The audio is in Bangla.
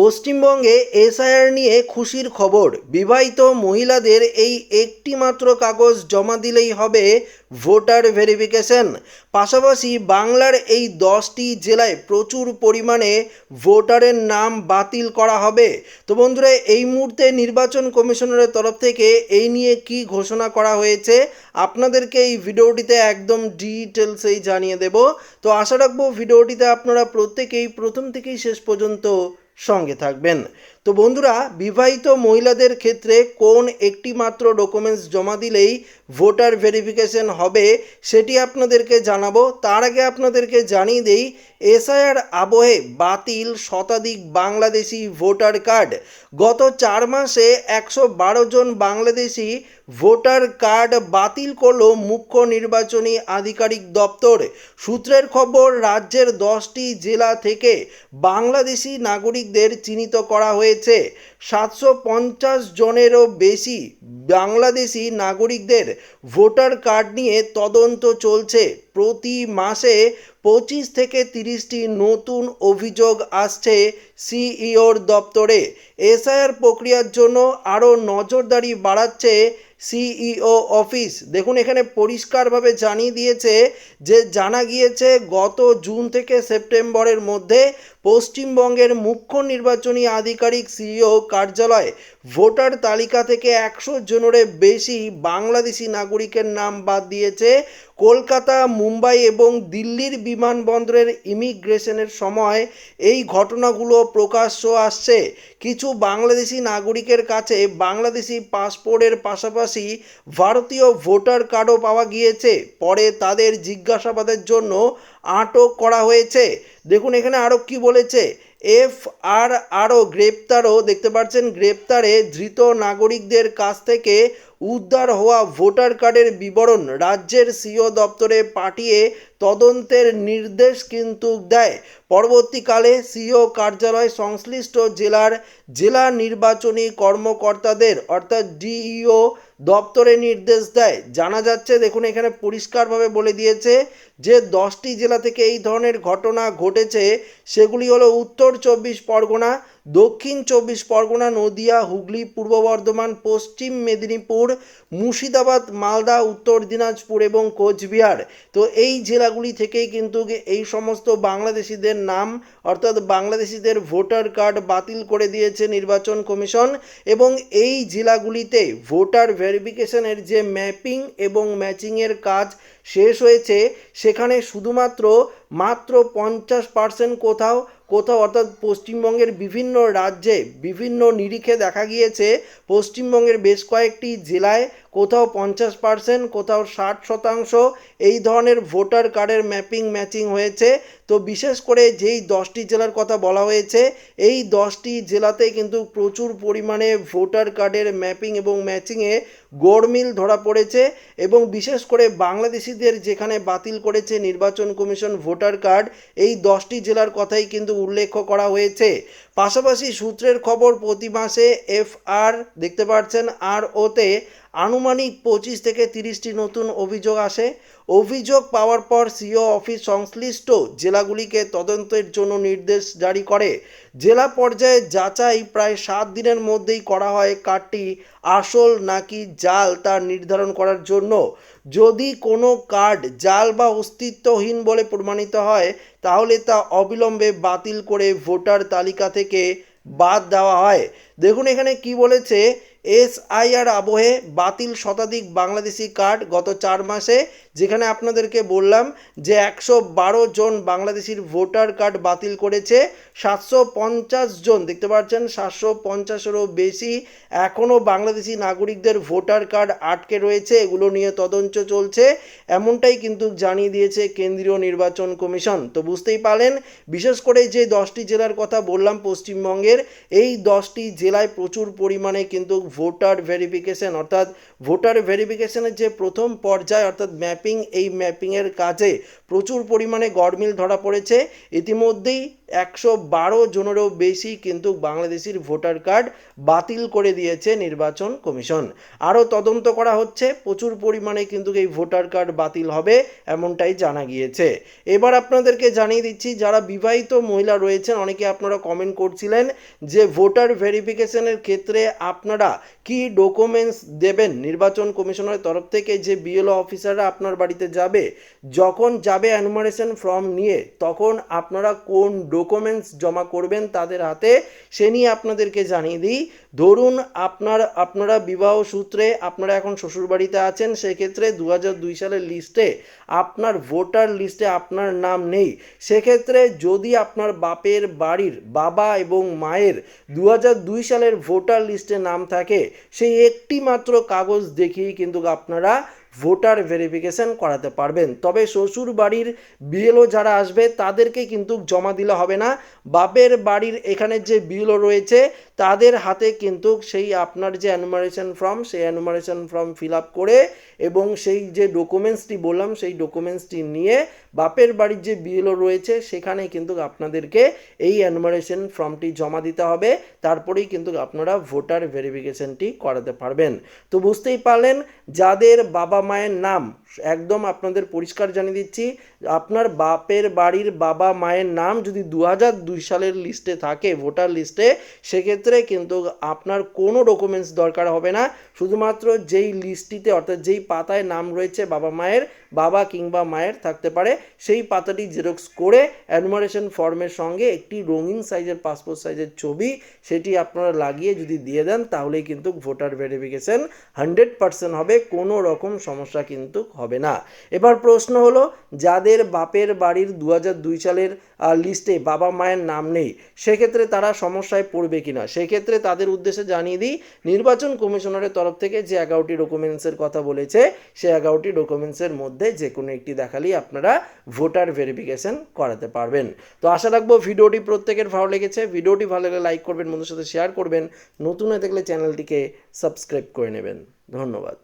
পশ্চিমবঙ্গে এসআইআর নিয়ে খুশির খবর। বিবাহিত মহিলাদের এই একটি মাত্র কাগজ জমা দিলেই হবে ভোটার ভেরিফিকেশন। পাশাপাশি বাংলার এই দশটি জেলায় প্রচুর পরিমাণে ভোটারের নাম বাতিল করা হবে। তো বন্ধুরা, এই মুহূর্তে নির্বাচন কমিশনারের তরফ থেকে এই নিয়ে কি ঘোষণা করা হয়েছে, আপনাদেরকে এই ভিডিওটিতে একদম ডিটেলসেই জানিয়ে দেব। তো আশা রাখব, ভিডিওটিতে আপনারা প্রত্যেকেই প্রথম থেকেই শেষ পর্যন্ত সঙ্গে থাকবেন। তো বন্ধুরা, বিবাহিত মহিলাদের ক্ষেত্রে কোন একটি মাত্র ডকুমেন্টস জমা দিলেই ভোটার ভেরিফিকেশন হবে, সেটি আপনাদেরকে জানাব। তার আগে আপনাদেরকে জানিয়ে দেই, এসআইআর আবহে বাতিল শতাধিক বাংলাদেশি ভোটার কার্ড গত চার মাসে একশো বারো জন বাংলাদেশি ভোটার কার্ড বাতিল করল মুখ্য নির্বাচনী আধিকারিক দপ্তর। সূত্রের খবর, রাজ্যের দশটি জেলা থেকে বাংলাদেশি নাগরিকদের চিহ্নিত করা হয়েছে। সাতশো পঞ্চাশ জনেরও বেশি বাংলাদেশি নাগরিকদের ভোটার কার্ড নিয়ে তদন্ত চলছে। প্রতি মাসে পঁচিশ থেকে তিরিশটি নতুন অভিযোগ আসছে সিইওর দপ্তরে। এসআইআর প্রক্রিয়ার জন্য আরও নজরদারি বাড়াচ্ছে সিইও অফিস। দেখুন, এখানে পরিষ্কারভাবে জানিয়ে দিয়েছে যে জানা গিয়েছে, গত জুন থেকে সেপ্টেম্বরের মধ্যে পশ্চিমবঙ্গের মুখ্য নির্বাচনী আধিকারিক সিইও কার্যালয় ভোটার তালিকা থেকে একশো জনেরও বেশি বাংলাদেশি নাগরিকের নাম বাদ দিয়েছে কলকাতা, মুম্বাই এবং দিল্লির বিমানবন্দরের ইমিগ্রেশনের সময় এই ঘটনাগুলো প্রকাশ্য আসছে। কিছু বাংলাদেশি নাগরিকের কাছে বাংলাদেশি পাসপোর্টের পাশাপাশি ভারতীয় ভোটার কার্ডও পাওয়া গিয়েছে। পরে তাদের জিজ্ঞাসাবাদের জন্য আটক করা হয়েছে। দেখুন, এখানে আরও কি বলেছে? এফ আর আরও গ্রেপ্তারও দেখতে পাচ্ছেন গ্রেপ্তারে ধৃত নাগরিকদের কাছ থেকে উদ্ধার হওয়া ভোটার কার্ডের বিবরণ রাজ্যের সিও দপ্তরে পাঠিয়ে তদন্তের নির্দেশ কিন্তু দেয়। পরবর্তীকালে সিও কার্যালয় সংশ্লিষ্ট জেলার জেলা নির্বাচনী কর্মকর্তাদের অর্থাৎ ডিইও দপ্তরে নির্দেশ দেয়। জানা যাচ্ছে, দেখুন, এখানে পরিষ্কারভাবে বলে দিয়েছে যে, দশটি জেলা থেকে এই ধরনের ঘটনা ঘটেছে। সেগুলি হলো উত্তর চব্বিশ পরগনা দক্ষিণ চব্বিশ পরগনা, নদিয়া, হুগলি, পূর্ব বর্ধমান, পশ্চিম মেদিনীপুর, মুর্শিদাবাদ, মালদা, উত্তর দিনাজপুর এবং কোচবিহার। তো এই জেলাগুলি থেকেই কিন্তু এই সমস্ত বাংলাদেশিদের নাম, অর্থাৎ বাংলাদেশিদের ভোটার কার্ড বাতিল করে দিয়েছে নির্বাচন কমিশন এবং এই জেলাগুলিতে ভোটার ভেরিফিকেশনের যে ম্যাপিং এবং ম্যাচিংয়ের কাজ শেষ হয়েছে, সেখানে শুধুমাত্র মাত্র পঞ্চাশ পার্সেন্ট কোথাও কোথাও অর্থাৎ পশ্চিমবঙ্গের বিভিন্ন রাজ্যে বিভিন্ন নিরিখে দেখা গিয়েছে, পশ্চিমবঙ্গের বেশ কয়েকটি জেলায় কোথাও পঞ্চাশ পার্সেন্ট, কোথাও ষাট শতাংশ এই ধরনের ভোটার কার্ডের ম্যাপিং ম্যাচিং হয়েছে। তো বিশেষ করে যেই দশটি জেলার কথা বলা হয়েছে, এই দশটি জেলাতে কিন্তু প্রচুর পরিমাণে ভোটার কার্ডের ম্যাপিং এবং ম্যাচিংয়ে গোড়মিল ধরা পড়েছে এবং বিশেষ করে বাংলাদেশিদের যেখানে বাতিল করেছে নির্বাচন কমিশন ভোটার কার্ড, এই দশটি জেলার কথাই কিন্তু উল্লেখ করা হয়েছে। পাশাপাশি সূত্রের খবর প্রতি মাসে এফ আর দেখতে পাচ্ছেন আর ওতে আনুমানিক পঁচিশ থেকে তিরিশটি নতুন অভিযোগ আসে। অভিযোগ পাওয়ার পর সিও অফিস সংশ্লিষ্ট জেলাগুলিকে তদন্তের জন্য নির্দেশ জারি করে। জেলা পর্যায়ে যাচাই প্রায় সাত দিনের মধ্যেই করা হয় কার্ডটি আসল নাকি জাল তা নির্ধারণ করার জন্য। যদি কোনো কার্ড জাল বা অস্তিত্বহীন বলে প্রমাণিত হয়, তাহলে তা অবিলম্বে বাতিল করে ভোটার তালিকা থেকে বাদ দেওয়া হয়। দেখুন এখানে কি বলেছে, এসআইআর আবহে বাতিল শতাধিক বাংলাদেশি কার্ড গত চার মাসে যেখানে আপনাদেরকে বললাম যে একশো বারো জন বাংলাদেশির ভোটার কার্ড বাতিল করেছে, সাতশো পঞ্চাশ জন, দেখতে পাচ্ছেন সাতশো পঞ্চাশেরও বেশি এখনও বাংলাদেশি নাগরিকদের ভোটার কার্ড আটকে রয়েছে, এগুলো নিয়ে তদন্ত চলছে। এমনটাই কিন্তু জানিয়ে দিয়েছে কেন্দ্রীয় নির্বাচন কমিশন। তো বুঝতেই পারলেন, বিশেষ করে যে দশটি জেলার কথা বললাম পশ্চিমবঙ্গের, এই দশটি জেলায় প্রচুর পরিমাণে কিন্তু ভোটার ভেরিফিকেশন অর্থাৎ ভোটার ভেরিফিকেশনের যে প্রথম পর্যায়, অর্থাৎ ম্যাপিং এই ম্যাপিংয়ের কাজে প্রচুর পরিমাণে গরমিল ধরা পড়েছে। ইতিমধ্যেই একশো বারো জনেরও বেশি কিন্তু বাংলাদেশির ভোটার কার্ড বাতিল করে দিয়েছে নির্বাচন কমিশন। আরও তদন্ত করা হচ্ছে, প্রচুর পরিমাণে কিন্তু এই ভোটার কার্ড বাতিল হবে এমনটাই জানা গিয়েছে। এবার আপনাদেরকে জানিয়ে দিচ্ছি, যারা বিবাহিত মহিলা রয়েছেন, অনেকে আপনারা কমেন্ট করছিলেন যে ভোটার ভেরিফিকেশনের ক্ষেত্রে আপনারা কি ডকুমেন্টস দেবেন? নির্বাচন কমিশনের তরফ থেকে যে বিএলও অফিসাররা আপনার বাড়িতে যাবে, যখন যাবে অ্যানুমারেশন ফর্ম নিয়ে, তখন আপনারা কোন ডকুমেন্টস জমা করবেন তাদের হাতে, সে নিয়ে আপনাদেরকে জানিয়ে দিই। ধরুন আপনার, আপনারা বিবাহ সূত্রে আপনারা এখন শ্বশুরবাড়িতে আছেন, সেক্ষেত্রে দু দুই সালের লিস্টে আপনার ভোটার লিস্টে আপনার নাম নেই। সেক্ষেত্রে যদি আপনার বাপের বাড়ির বাবা এবং মায়ের দু দুই সালের ভোটার লিস্টে নাম থাকে, সেই একটি মাত্র কাগজ দেখিয়েই কিন্তু আপনারা ভোটার ভেরিফিকেশন করাতে পারবেন। তবে শ্বশুর বাড়ির বিএলও যারা আসবে, তাদেরকে কিন্তু জমা দিলে হবে না। বাপের বাড়ির এখানে যে বিএলও রয়েছে, তাদের হাতে কিন্তু সেই আপনার যে অ্যানুমারেশন ফর্ম সেই অ্যানুমারেশন ফর্ম ফিল আপ করে এবং সেই যে ডকুমেন্টসটি বললাম, সেই ডকুমেন্টসটি নিয়ে বাপের বাড়ির যে বিএলও রয়েছে, সেখানে কিন্তু আপনাদেরকে এই অ্যানুমারেশন ফর্মটি জমা দিতে হবে। তারপরেই কিন্তু আপনারা ভোটার ভেরিফিকেশনটি করাতে পারবেন। তো বুঝতেই পারলেন, যাদের বাবা মায়ের নাম, একদম আপনাদের পরিষ্কার জানিয়ে দিচ্ছি, আপনার বাপের বাড়ির বাবা মায়ের নাম যদি দু হাজার দুই সালের লিস্টে থাকে ভোটার লিস্টে সেক্ষেত্রে কিন্তু আপনার কোনো ডকুমেন্টস দরকার হবে না। শুধুমাত্র যেই লিস্টটিতে অর্থাৎ যেই পাতায় নাম রয়েছে বাবা মায়ের বাবা কিংবা মায়ের থাকতে পারে। সেই পাতাটি জেরক্স করে অ্যাডমারেশন ফর্মের সঙ্গে একটি রঙিন সাইজের পাসপোর্ট সাইজের ছবি সেটি আপনারা লাগিয়ে যদি দিয়ে দেন, তাহলেই কিন্তু ভোটার ভেরিফিকেশন হান্ড্রেড পার্সেন্ট হবে, কোনো রকম সমস্যা কিন্তু হবে না। এবার প্রশ্ন হলো, যাদের বাপের বাড়ির দু সালের লিস্টে বাবা মায়ের নাম নেই। সেক্ষেত্রে তারা সমস্যায় পড়বে কিনা? সেক্ষেত্রে তাদের উদ্দেশ্যে জানিয়ে দিই, নির্বাচন কমিশনারের তরফ থেকে যে এগারোটি ডকুমেন্টসের কথা বলেছে, সে এগারোটি ডকুমেন্টসের মধ্যে যে কোনো একটি দেখালেই আপনারা ভোটার ভেরিফিকেশন করাতে পারবেন। তো আশা রাখব ভিডিওটি প্রত্যেকের ভালো লেগেছে। ভিডিওটি ভালো লাগলে লাইক করবেন বন্ধুর সাথে শেয়ার করবেন। নতুন হয়ে থাকলে চ্যানেলটিকে সাবস্ক্রাইব করে নেবেন। ধন্যবাদ।